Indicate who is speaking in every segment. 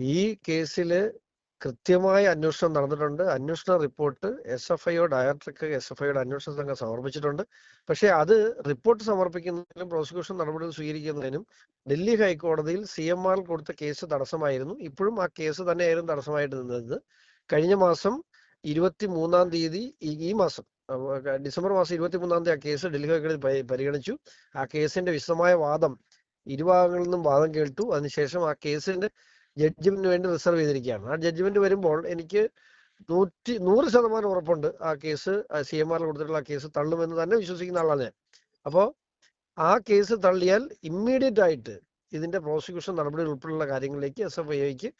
Speaker 1: ഈ കേസിൽ കൃത്യമായ അന്വേഷണം നടന്നിട്ടുണ്ട്. അന്വേഷണ റിപ്പോർട്ട് എസ് എഫ് ഐയോ ഡയറക്ടർക്ക് എസ് എഫ് ഐയുടെ അന്വേഷണ സംഘം സമർപ്പിച്ചിട്ടുണ്ട്. പക്ഷേ അത് റിപ്പോർട്ട് സമർപ്പിക്കുന്നതിനും പ്രോസിക്യൂഷൻ നടപടികൾ സ്വീകരിക്കുന്നതിനും ഡൽഹി ഹൈക്കോടതിയിൽ സി എം ആർ കൊടുത്ത കേസ് തടസ്സമായിരുന്നു. ഇപ്പോഴും ആ കേസ് തന്നെയായിരുന്നു തടസ്സമായിട്ട് നിന്നത്. കഴിഞ്ഞ മാസം ഇരുപത്തി മൂന്നാം തീയതി ഈ- മാസം ഡിസംബർ മാസം ഇരുപത്തി മൂന്നാം തീയതി ആ കേസ് ഡൽഹി ഹൈക്കോടതി പരിഗണിച്ചു. ആ കേസിന്റെ വിശദമായ വാദം ഇരുഭാഗങ്ങളിൽ നിന്നും വാദം കേട്ടു. അതിനുശേഷം ആ കേസിന്റെ ജഡ്ജ്മെന്റിന് വേണ്ടി റിസർവ് ചെയ്തിരിക്കുകയാണ്. ആ ജഡ്ജ്മെന്റ് വരുമ്പോൾ എനിക്ക് നൂറ്റി നൂറ് ശതമാനം ഉറപ്പുണ്ട് ആ കേസ് സി എം ആറിൽ കൊടുത്തിട്ടുള്ള ആ കേസ് തള്ളുമെന്ന് തന്നെ വിശ്വസിക്കുന്ന ആളാണ് ഞാൻ. അപ്പോ ആ കേസ് തള്ളിയാൽ ഇമ്മീഡിയറ്റ് ആയിട്ട് ഇതിന്റെ പ്രോസിക്യൂഷൻ നടപടി ഉൾപ്പെടെയുള്ള കാര്യങ്ങളിലേക്ക് എസ് എഫ് ഐക്ക്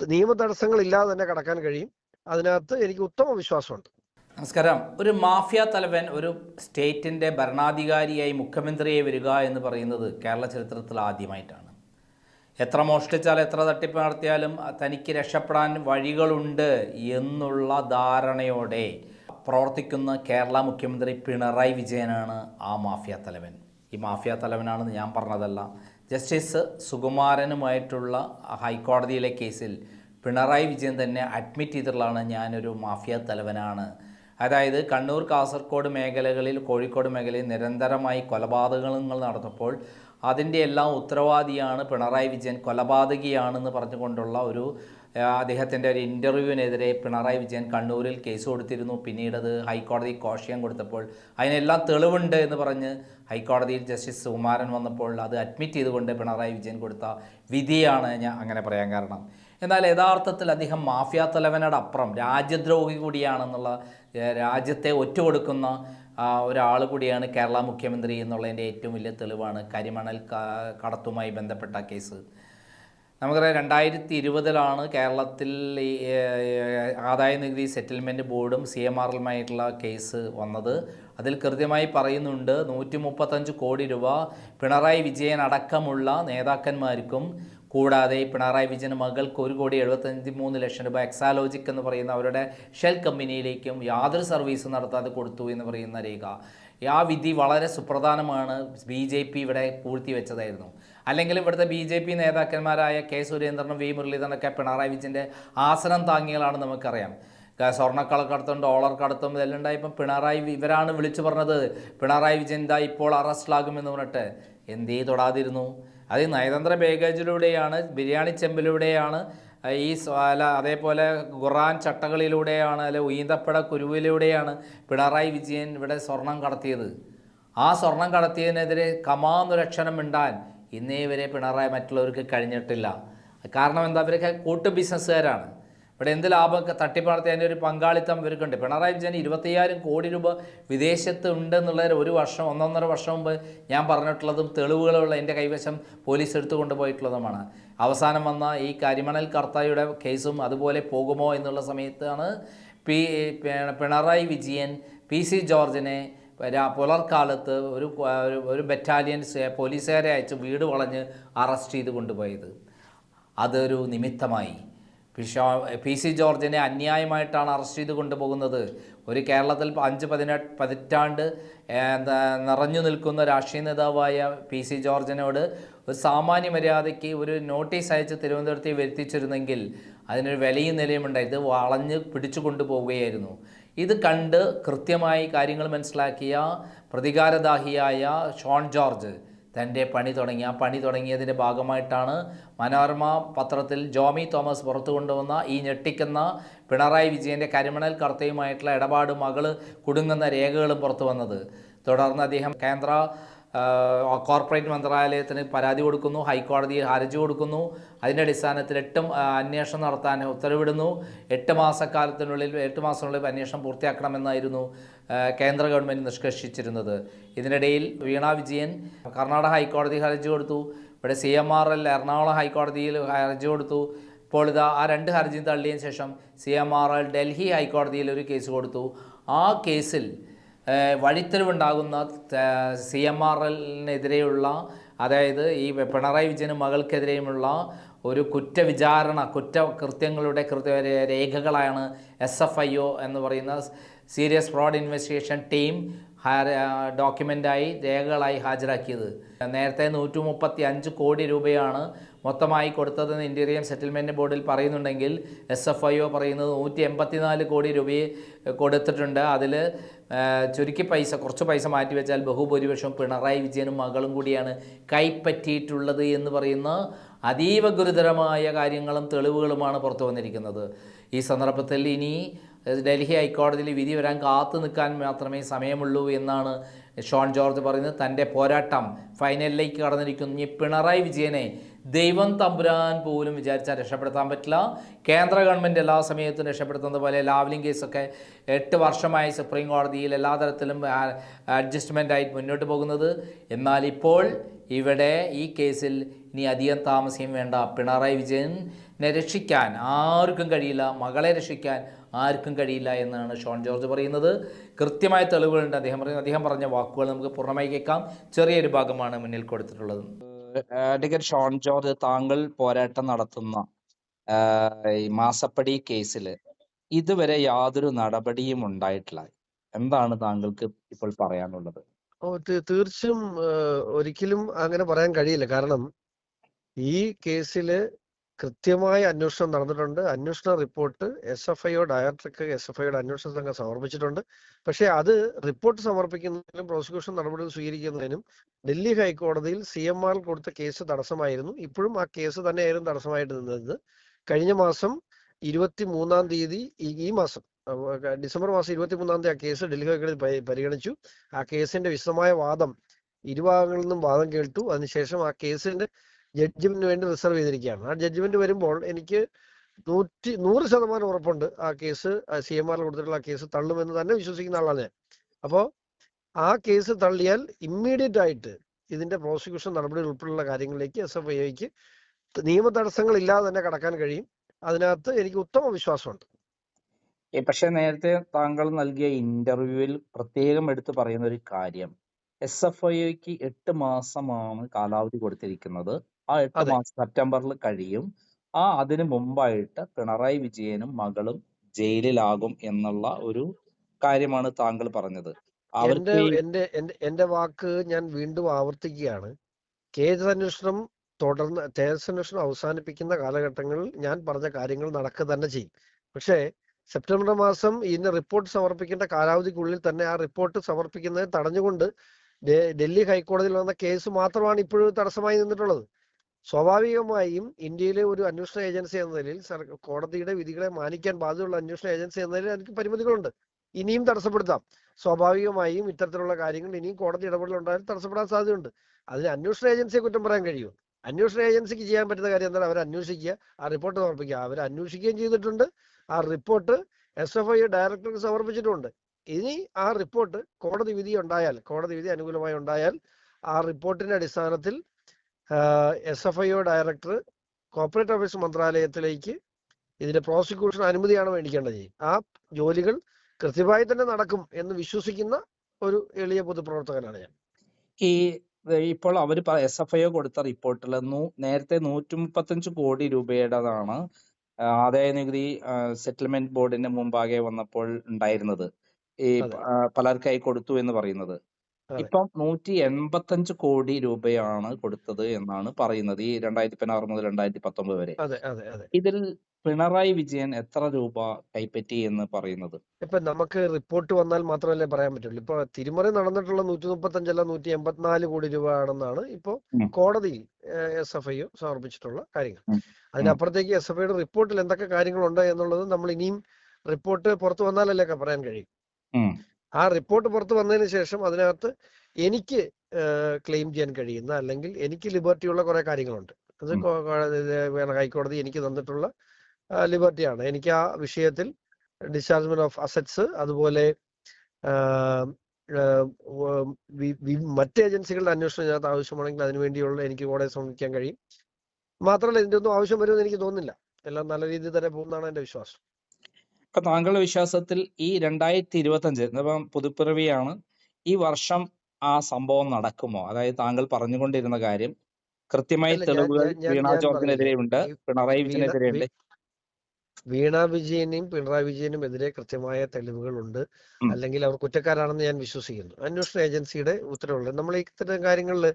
Speaker 1: നിയമ തടസ്സങ്ങൾ ഇല്ലാതെ തന്നെ കടക്കാൻ കഴിയും. അതിനകത്ത് എനിക്ക് ഉത്തമ വിശ്വാസമുണ്ട്.
Speaker 2: നമസ്കാരം. ഒരു മാഫിയ തലവൻ ഒരു സ്റ്റേറ്റിന്റെ ഭരണാധികാരിയായി മുഖ്യമന്ത്രിയെ വരിക എന്ന് പറയുന്നത് കേരള ചരിത്രത്തിൽ ആദ്യമായിട്ടാണ്. എത്ര മോഷ്ടിച്ചാൽ എത്ര തട്ടിപ്പ് നടത്തിയാലും തനിക്ക് രക്ഷപ്പെടാൻ വഴികളുണ്ട് എന്നുള്ള ധാരണയോടെ പ്രവർത്തിക്കുന്ന കേരള മുഖ്യമന്ത്രി പിണറായി വിജയനാണ് ആ മാഫിയ തലവൻ. ഈ മാഫിയ തലവനാണെന്ന് ഞാൻ പറഞ്ഞതല്ല. ജസ്റ്റിസ് സുകുമാരനുമായിട്ടുള്ള ഹൈക്കോടതിയിലെ കേസിൽ പിണറായി വിജയൻ തന്നെ അഡ്മിറ്റ് ചെയ്തിട്ടുള്ളതാണ് ഞാനൊരു മാഫിയ തലവനാണ്. അതായത് കണ്ണൂർ കാസർഗോഡ് മേഖലകളിൽ കോഴിക്കോട് മേഖലയിൽ നിരന്തരമായി കൊലപാതകങ്ങൾ നടന്നപ്പോൾ അതിന്റെ എല്ലാം ഉത്തരവാദിയാണ് പിണറായി വിജയൻ കൊലപാതകിയാണെന്ന് പറഞ്ഞുകൊണ്ടുള്ള ഒരു അദ്ദേഹത്തിന്റെ ഒരു ഇന്റർവ്യൂവിനെതിരെ പിണറായി വിജയൻ കണ്ണൂരിൽ കേസ് കൊടുത്തിരുന്നു. പിന്നീട് അത് ഹൈക്കോടതി കോഷ്യം കൊടുത്തപ്പോൾ അതിനെല്ലാം തെളിവുണ്ട് എന്ന് പറഞ്ഞ് ഹൈക്കോടതിയിൽ ജസ്റ്റിസ് സുകുമാരൻ വന്നപ്പോൾ അത് അഡ്മിറ്റ് ചെയ്തുകൊണ്ട് പിണറായി വിജയൻ കൊടുത്ത വിധിയാണ് ഞാൻ അങ്ങനെ പറയാൻ കാരണം. എന്നാൽ യഥാർത്ഥത്തിൽ അദ്ദേഹം മാഫിയ തലവനോടപ്പുറം രാജ്യദ്രോഹി കൂടിയാണെന്നുള്ള രാജ്യത്തെ ഒറ്റുകൊടുക്കുന്ന ഒരാൾ കൂടിയാണ് കേരള മുഖ്യമന്ത്രി എന്നുള്ളതിന്റെ ഏറ്റവും വലിയ തെളിവാണ് കരിമണൽ കടത്തുമായി ബന്ധപ്പെട്ട കേസ്. നമുക്കറിയാം രണ്ടായിരത്തി ഇരുപതിലാണ് കേരളത്തിൽ ആദായ നികുതി സെറ്റിൽമെന്റ് ബോർഡും സി എം ആറുമായിട്ടുള്ള കേസ് വന്നത്. അതിൽ കൃത്യമായി പറയുന്നുണ്ട് നൂറ്റി മുപ്പത്തഞ്ച് കോടി രൂപ പിണറായി വിജയൻ അടക്കമുള്ള നേതാക്കന്മാർക്കും കൂടാതെ പിണറായി വിജയൻ മകൾക്ക് ഒരു കോടി എഴുപത്തഞ്ച് മൂന്ന് ലക്ഷം രൂപ എക്സാലോജിക് എന്ന് പറയുന്ന അവരുടെ ഷെൽ കമ്പനിയിലേക്കും യാതൊരു സർവീസും നടത്താതെ കൊടുത്തു എന്ന് പറയുന്ന രേഖ. ആ വിധി വളരെ സുപ്രധാനമാണ് ബി ജെ പി ഇവിടെ പൂഴ്ത്തിവെച്ചതായിരുന്നു അല്ലെങ്കിൽ ഇവിടുത്തെ ബി ജെ പി നേതാക്കന്മാരായ കെ സുരേന്ദ്രനും വി മുരളീധരനൊക്കെ പിണറായി വിജയന്റെ ആസനം താങ്ങികളാണ് നമുക്കറിയാം. സ്വർണക്കളക്കടത്തും ഡോളർ കടത്തും ഇതെല്ലാം ഉണ്ടായപ്പം പിണറായി ഇവരാണ് വിളിച്ചു പറഞ്ഞത് പിണറായി വിജയൻ ഇതാ ഇപ്പോൾ അറസ്റ്റിലാകുമെന്ന് പറഞ്ഞിട്ട്. എന്തേ തൊടാതിരുന്നു? അത് നയതന്ത്ര ബാഗേജിലൂടെയാണ് ബിരിയാണി ചെമ്പിലൂടെയാണ് ഈ അല്ല അതേപോലെ ഖുറാൻ ചട്ടകളിലൂടെയാണ് അല്ലെ ഉയന്തപ്പട കുരുവിലൂടെയാണ് പിണറായി വിജയൻ ഇവിടെ സ്വർണം കടത്തിയത്. ആ സ്വർണം കടത്തിയതിനെതിരെ കമാനുരക്ഷണം മിണ്ടാൻ ഇന്നേ വരെ പിണറായി മറ്റുള്ളവർക്ക് കഴിഞ്ഞിട്ടില്ല. കാരണം എന്താ? ഇവരൊക്കെ കൂട്ടു ബിസിനസ്സുകാരാണ് ഇവിടെ എന്ത് ലാഭം? തട്ടിപ്പ് നടത്തിയതിന്റെ ഒരു പങ്കാളിത്തം ഇവർക്കുണ്ട്. പിണറായി വിജയൻ ഇരുപത്തയ്യായിരം കോടി രൂപ വിദേശത്ത് ഉണ്ടെന്നുള്ളതിന് ഒരു വർഷം ഒന്നൊന്നര വർഷം മുമ്പ് ഞാൻ പറഞ്ഞിട്ടുള്ളതും തെളിവുകളുള്ള എന്റെ കൈവശം പോലീസ് എടുത്തു കൊണ്ടുപോയിട്ടുള്ളതുമാണ് അവസാനം വന്ന ഈ കരിമണൽ കർത്തായുടെ കേസും അതുപോലെ പോകുമോ എന്നുള്ള സമയത്താണ് P Pinarayi Vijayan P C ജോർജിനെ പുലർക്കാലത്ത് ഒരു- ഒരു ബറ്റാലിയൻ പോലീസുകാരെ അയച്ച് വീട് വളഞ്ഞ് അറസ്റ്റ് ചെയ്ത് കൊണ്ടുപോയത്. അതൊരു നിമിത്തമായി. പിഷോ പി സി ജോർജിനെ അന്യായമായിട്ടാണ് അറസ്റ്റ് ചെയ്ത് കൊണ്ടുപോകുന്നത്. ഒരു കേരളത്തിൽ അഞ്ച് പതിനെട്ട് പതിറ്റാണ്ട് നിറഞ്ഞു നിൽക്കുന്ന രാഷ്ട്രീയ നേതാവായ പി സി ജോർജിനോട് ഒരു സാമാന്യ മര്യാദയ്ക്ക് ഒരു നോട്ടീസ് അയച്ച് തിരുവനന്തപുരത്ത് വരുത്തിച്ചിരുന്നെങ്കിൽ അതിനൊരു വിലയും നിലയും ഇത് വളഞ്ഞ് പിടിച്ചു കൊണ്ടുപോവുകയായിരുന്നു. ഇത് കണ്ട് കൃത്യമായി കാര്യങ്ങൾ മനസ്സിലാക്കിയ പ്രതികാരദാഹിയായ ഷോൺ ജോർജ് തന്റെ പണി തുടങ്ങി. ആ പണി തുടങ്ങിയതിന്റെ ഭാഗമായിട്ടാണ് മനോരമ പത്രത്തിൽ ജോമി തോമസ് പുറത്തു കൊണ്ടുവന്ന ഈ ഞെട്ടിക്കുന്ന പിണറായി വിജയന്റെ കരിമണൽ കർത്തയുമായിട്ടുള്ള ഇടപാട് മകൾ കുടുങ്ങുന്ന രേഖകളും പുറത്തു വന്നത് തുടർന്ന് അദ്ദേഹം കേന്ദ്ര കോർപ്പറേറ്റ് മന്ത്രാലയത്തിന് പരാതി കൊടുക്കുന്നു ഹൈക്കോടതിയിൽ ഹർജി കൊടുക്കുന്നു. അതിന്റെ അടിസ്ഥാനത്തിൽ എട്ട് അന്വേഷണം നടത്താൻ ഉത്തരവിടുന്നു. എട്ട് മാസക്കാലത്തിനുള്ളിൽ എട്ട് മാസത്തിനുള്ളിൽ അന്വേഷണം പൂർത്തിയാക്കണമെന്നായിരുന്നു കേന്ദ്ര ഗവൺമെന്റ് നിഷ്കർഷിച്ചിരുന്നത്. ഇതിനിടയിൽ വീണ വിജയൻ കർണാടക ഹൈക്കോടതി ഹർജി കൊടുത്തു. ഇവിടെ C M R L Ernakulam ഹൈക്കോടതിയിൽ ഹർജി കൊടുത്തു. ഇപ്പോൾ ഇതാ ആ രണ്ട് ഹർജിയും തള്ളിയതിന് ശേഷം C M R L Delhi ഹൈക്കോടതിയിൽ ഒരു കേസ് കൊടുത്തു. ആ കേസിൽ വഴിത്തിരിവുണ്ടാകുന്ന സി എം ആർ എല്ലിനെതിരെയുള്ള അതായത് ഈ പിണറായി വിജയന് മകൾക്കെതിരെയുമുള്ള ഒരു കുറ്റവിചാരണ കുറ്റകൃത്യങ്ങളുടെ കൃത്യ രേഖകളാണ് എസ് എഫ് ഐ ഒ എന്ന് പറയുന്ന സീരിയസ് ഫ്രോഡ് ഇൻവെസ്റ്റിഗേഷൻ ടീം ഡോക്യുമെന്റായി രേഖകളായി ഹാജരാക്കിയത്. നേരത്തെ നൂറ്റി മുപ്പത്തി അഞ്ച് കോടി രൂപയാണ് മൊത്തമായി കൊടുത്തതെന്ന് ഇന്റീരിയർ സെറ്റിൽമെന്റ് ബോർഡിൽ പറയുന്നുണ്ടെങ്കിൽ എസ് എഫ് ഐ ഒ പറയുന്നത് നൂറ്റി എൺപത്തിനാല് കോടി രൂപയെ കൊടുത്തിട്ടുണ്ട്. അതിൽ ചുരുക്കി പൈസ കുറച്ച് പൈസ മാറ്റിവെച്ചാൽ ബഹുഭൂരിപക്ഷം പിണറായി വിജയനും മകളും കൂടിയാണ് കൈപ്പറ്റിയിട്ടുള്ളത് എന്ന് പറയുന്ന അതീവ ഗുരുതരമായ കാര്യങ്ങളും തെളിവുകളുമാണ് പുറത്തു വന്നിരിക്കുന്നത്. ഈ സന്ദർഭത്തിൽ ഇനി ഡൽഹി ഹൈക്കോടതിയിൽ വിധി വരാൻ കാത്തു നിൽക്കാൻ മാത്രമേ സമയമുള്ളൂ എന്നാണ് ഷോൺ ജോർജ് പറയുന്നത്. തന്റെ പോരാട്ടം ഫൈനലിലേക്ക് കടന്നിരിക്കുന്നു. ഈ പിണറായി വിജയനെ ദൈവം തമ്പുരാൻ പോലും വിചാരിച്ചാൽ രക്ഷപ്പെടുത്താൻ പറ്റില്ല. കേന്ദ്ര ഗവൺമെന്റ് എല്ലാ സമയത്തും രക്ഷപ്പെടുത്തുന്നത് പോലെ ലാവ്ലിംഗ് കേസൊക്കെ എട്ട് വർഷമായി സുപ്രീം കോടതിയിൽ എല്ലാ തരത്തിലും അഡ്ജസ്റ്റ്മെന്റ് ആയി മുന്നോട്ട് പോകുന്നത്. എന്നാൽ ഇപ്പോൾ ഇവിടെ ഈ കേസിൽ ഇനി അധികം താമസിയും വേണ്ട. പിണറായി വിജയനെ രക്ഷിക്കാൻ ആർക്കും കഴിയില്ല. മകളെ രക്ഷിക്കാൻ ആർക്കും കഴിയില്ല എന്നാണ് ഷോൺ ജോർജ് പറയുന്നത്. കൃത്യമായ തെളിവുകളുണ്ട്. അദ്ദേഹം പറയുന്നത് അദ്ദേഹം പറഞ്ഞ വാക്കുകൾ നമുക്ക് പൂർണമായി കേൾക്കാം. ചെറിയൊരു ഭാഗമാണ് മുന്നിൽ കൊടുത്തിട്ടുള്ളത്.
Speaker 3: അഡ്വക്കേറ്റ് ഷോൺ ജോർജ് താങ്കൾ പോരാട്ടം നടത്തുന്ന ഈ മാസപ്പടി കേസിൽ ഇതുവരെ യാതൊരു നടപടിയും ഉണ്ടായിട്ടില്ല. എന്താണ് താങ്കൾക്ക് ഇപ്പോൾ പറയാനുള്ളത്?
Speaker 1: ഓ തീർച്ചയായും ഒരിക്കലും അങ്ങനെ പറയാൻ കഴിയില്ല. കാരണം ഈ കേസിൽ കൃത്യമായ അന്വേഷണം നടന്നിട്ടുണ്ട്. അന്വേഷണ റിപ്പോർട്ട് എസ് എഫ് ഐഒ ഡയറക്ടർക്ക് എസ് എഫ് ഐയുടെ അന്വേഷണ സംഘം സമർപ്പിച്ചിട്ടുണ്ട്. പക്ഷെ അത് റിപ്പോർട്ട് സമർപ്പിക്കുന്നതിനും പ്രോസിക്യൂഷൻ നടപടികൾ സ്വീകരിക്കുന്നതിനും ഡൽഹി ഹൈക്കോടതിയിൽ സി എം ആർ കൊടുത്ത കേസ് തടസ്സമായിരുന്നു. ഇപ്പോഴും ആ കേസ് തന്നെയായിരുന്നു തടസ്സമായിട്ട് നിന്നത്. കഴിഞ്ഞ മാസം ഇരുപത്തി മൂന്നാം തീയതി ഈ മാസം ഡിസംബർ മാസം ഇരുപത്തി മൂന്നാം തീയതി ആ കേസ് ഡൽഹി ഹൈക്കോടതി പരിഗണിച്ചു. ആ കേസിന്റെ വിശദമായ വാദം ഇരുഭാഗങ്ങളിൽ നിന്നും വാദം കേട്ടു. അതിനുശേഷം ആ കേസിന്റെ ജഡ്ജ്മെന്റിന് വേണ്ടി റിസർവ് ചെയ്തിരിക്കുകയാണ്. ആ ജഡ്ജ്മെന്റ് വരുമ്പോൾ എനിക്ക് നൂറ്റി നൂറ് ശതമാനം ഉറപ്പുണ്ട് ആ കേസ് സി എം ആറിൽ കൊടുത്തിട്ടുള്ള ആ കേസ് തള്ളുമെന്ന് തന്നെ വിശ്വസിക്കുന്ന ആളാണ് ഞാൻ. അപ്പോ ആ കേസ് തള്ളിയാൽ ഇമ്മീഡിയറ്റ് ആയിട്ട് ഇതിന്റെ പ്രോസിക്യൂഷൻ നടപടികൾ ഉൾപ്പെടെയുള്ള കാര്യങ്ങളിലേക്ക് എസ് എഫ് ഐക്ക് നിയമ തടസ്സങ്ങൾ ഇല്ലാതെ തന്നെ കടക്കാൻ കഴിയും. അതിനകത്ത് എനിക്ക് ഉത്തമ വിശ്വാസമുണ്ട്.
Speaker 3: പക്ഷെ നേരത്തെ താങ്കൾ നൽകിയ ഇന്റർവ്യൂവിൽ പ്രത്യേകം എടുത്തു പറയുന്ന ഒരു കാര്യം. എസ് എഫ് ഐക്ക് എട്ട് മാസമാണ് കാലാവധി കൊടുത്തിരിക്കുന്നത്. ആ എട്ട്
Speaker 1: അതെ.
Speaker 3: മാസം സെപ്റ്റംബറിൽ കഴിയും. ആ അതിനു മുമ്പായിട്ട് പിണറായി വിജയനും മകളും ജയിലിലാകും എന്നുള്ള ഒരു കാര്യമാണ് താങ്കൾ പറഞ്ഞത്.
Speaker 1: എന്റെ
Speaker 3: അവർക്ക്
Speaker 1: എന്റെ എന്റെ എന്റെ വാക്ക് ഞാൻ വീണ്ടും ആവർത്തിക്കുകയാണ്. കേസന്വേഷണം തുടർന്ന് കേസന്വേഷണം അവസാനിപ്പിക്കുന്ന കാലഘട്ടങ്ങളിൽ ഞാൻ പറഞ്ഞ കാര്യങ്ങൾ നടക്കുക തന്നെ ചെയ്യും. പക്ഷേ സെപ്റ്റംബർ മാസം ഇതിന്റെ റിപ്പോർട്ട് സമർപ്പിക്കേണ്ട കാലാവധിക്കുള്ളിൽ തന്നെ ആ റിപ്പോർട്ട് സമർപ്പിക്കുന്നത് തടഞ്ഞുകൊണ്ട് ഡെ- ഡൽഹി ഹൈക്കോടതിയിൽ വന്ന കേസ് മാത്രമാണ് ഇപ്പോഴും തടസ്സമായി നിന്നിട്ടുള്ളത്. സ്വാഭാവികമായും ഇന്ത്യയിലെ ഒരു അന്വേഷണ ഏജൻസി എന്ന നിലയിൽ കോടതിയുടെ വിധികളെ മാനിക്കാൻ ബാധ്യതയുള്ള അന്വേഷണ ഏജൻസി എന്ന നിലയിൽ എനിക്ക് പരിമിതികളുണ്ട്. ഇനിയും തടസ്സപ്പെടുത്താം. സ്വാഭാവികമായും ഇത്തരത്തിലുള്ള കാര്യങ്ങൾ ഇനിയും കോടതി ഇടപെടൽ ഉണ്ടായാൽ തടസ്സപ്പെടാൻ സാധ്യതയുണ്ട്. അതിന് അന്വേഷണ ഏജൻസിയെ കുറ്റം പറയാൻ കഴിയുമോ? അന്വേഷണ ഏജൻസിക്ക് ചെയ്യാൻ പറ്റുന്ന കാര്യം എന്താണ്? അവർ അന്വേഷിക്കുക ആ റിപ്പോർട്ട് സമർപ്പിക്കുക. അവർ അന്വേഷിക്കുകയും ചെയ്തിട്ടുണ്ട്. ആ റിപ്പോർട്ട് എസ് എഫ് ഐ ഡയറക്ടർക്ക് സമർപ്പിച്ചിട്ടുണ്ട്. ഇനി ആ റിപ്പോർട്ട് കോടതി വിധി ഉണ്ടായാൽ കോടതി വിധി അനുകൂലമായി ഉണ്ടായാൽ ആ റിപ്പോർട്ടിന്റെ അടിസ്ഥാനത്തിൽ S F I O director corporate office മന്ത്രാലയത്തിലേക്ക് ഇതിന്റെ പ്രോസിക്യൂഷൻ അനുമതിയാണ് മേടിക്കേണ്ടത് ആ ജോലികൾ കൃത്യമായി തന്നെ നടക്കും എന്ന് വിശ്വസിക്കുന്ന ഒരു എളിയ പൊതുപ്രവർത്തകനാണ് ഞാൻ
Speaker 3: ഈ ഇപ്പോൾ അവർ എസ് എഫ് ഐ കൊടുത്ത റിപ്പോർട്ടിൽ നേരത്തെ നൂറ്റി മുപ്പത്തഞ്ച് കോടി രൂപയുടേതാണ് ആദായ നികുതി സെറ്റിൽമെന്റ് ബോർഡിന്റെ മുമ്പാകെ വന്നപ്പോൾ ഉണ്ടായിരുന്നത് ഈ. പലർക്കായി കൊടുത്തു എന്ന് പറയുന്നത്. ഇപ്പം നൂറ്റി എൺപത്തഞ്ച് കോടി രൂപയാണ് കൊടുത്തത് എന്നാണ് പറയുന്നത് ഈ രണ്ടായിരത്തി പതിനാറ് മുതൽ രണ്ടായിരത്തി പത്തൊമ്പത് വരെ.
Speaker 1: അതെ അതെ അതെ.
Speaker 3: ഇതിൽ പിണറായി വിജയൻ എത്ര രൂപ കൈപ്പറ്റി എന്ന് പറയുന്നത്?
Speaker 1: ഇപ്പൊ നമുക്ക് റിപ്പോർട്ട് വന്നാൽ മാത്രമല്ലേ പറയാൻ പറ്റുള്ളൂ. ഇപ്പൊ തിരുമറി നടന്നിട്ടുള്ള നൂറ്റി മുപ്പത്തഞ്ചല്ല നൂറ്റി എൺപത്തിനാല് കോടി രൂപ ആണെന്നാണ് ഇപ്പോ
Speaker 3: കോടതി
Speaker 1: കോടതിയിൽ എസ് എഫ് ഐ സമർപ്പിച്ചിട്ടുള്ള കാര്യങ്ങൾ. അതിനപ്പുറത്തേക്ക് എസ് എഫ് ഐയുടെ റിപ്പോർട്ടിൽ എന്തൊക്കെ കാര്യങ്ങളുണ്ട് എന്നുള്ളത് നമ്മൾ ഇനിയും റിപ്പോർട്ട് പുറത്തു വന്നാലല്ലേ പറയാൻ കഴിയും. ആ റിപ്പോർട്ട് പുറത്ത് വന്നതിന് ശേഷം അതിനകത്ത് എനിക്ക് ക്ലെയിം ചെയ്യാൻ കഴിയുന്ന അല്ലെങ്കിൽ എനിക്ക് ലിബർട്ടിയുള്ള കുറെ കാര്യങ്ങളുണ്ട്. അത് ഹൈക്കോടതി എനിക്ക് തന്നിട്ടുള്ള ലിബർട്ടിയാണ് എനിക്ക് ആ വിഷയത്തിൽ ഡിസ്ചാർജ്മെന്റ് ഓഫ് അസറ്റ്സ് അതുപോലെ മറ്റ് ഏജൻസികളുടെ അന്വേഷണം ഇതിനകത്ത് ആവശ്യമാണെങ്കിൽ അതിനുവേണ്ടിയുള്ള എനിക്ക് കോടതിയെ സമീപിക്കാൻ കഴിയും. മാത്രമല്ല ഇതിന്റെ ഒന്നും ആവശ്യം വരുമെന്ന് എനിക്ക് തോന്നുന്നില്ല. എല്ലാം നല്ല രീതിയിൽ തന്നെ പോകുന്നതാണ് എന്റെ വിശ്വാസം.
Speaker 3: ഇപ്പൊ താങ്കളുടെ വിശ്വാസത്തിൽ ഈ രണ്ടായിരത്തി ഇരുപത്തി അഞ്ച് ഇപ്പം പുതുപ്പിറവിയാണ് ഈ വർഷം ആ സംഭവം നടക്കുമോ? അതായത് താങ്കൾ പറഞ്ഞുകൊണ്ടിരുന്ന കാര്യം കൃത്യമായി തെളിവുകൾ വീണ ജോർജിനെതിരെ ഉണ്ട് പിണറായി വിജയനെതിരെ ഉണ്ട്
Speaker 1: വീണ വിജയനെയും പിണറായി വിജയനും എതിരെ കൃത്യമായ തെളിവുകളുണ്ട്.
Speaker 3: ഉണ്ട്
Speaker 1: അല്ലെങ്കിൽ അവർ കുറ്റക്കാരാണെന്ന് ഞാൻ വിശ്വസിക്കുന്നു. അന്വേഷണ ഏജൻസിയുടെ ഉത്തരവുണ്ട്. നമ്മൾ ഇത്തരം കാര്യങ്ങളിൽ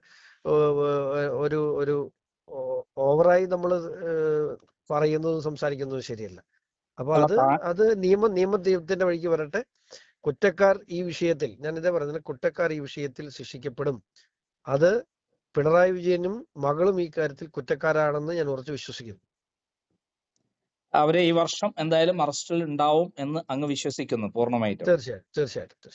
Speaker 1: ഒരു ഒരു ഓവറായി നമ്മൾ പറയുന്നതും സംസാരിക്കുന്നതും ശരിയല്ല. അപ്പൊ അത് അത് നിയമം നിയമത്തിന്റെ വഴിക്ക് വരട്ടെ. കുറ്റക്കാർ ഈ വിഷയത്തിൽ ഞാൻ ഇതേ പറഞ്ഞത് കുറ്റക്കാർ ഈ വിഷയത്തിൽ ശിക്ഷിക്കപ്പെടും. അത് പിണറായി വിജയനും മകളും ഈ കാര്യത്തിൽ കുറ്റക്കാരാണെന്ന് ഞാൻ ഉറച്ചു വിശ്വസിക്കുന്നു.
Speaker 2: അവരെ ഈ വർഷം എന്തായാലും അറസ്റ്റിൽ ഉണ്ടാവും എന്ന് അങ്ങ് വിശ്വസിക്കുന്നു പൂർണമായിട്ടും.
Speaker 1: തീർച്ചയായിട്ടും തീർച്ചയായിട്ടും.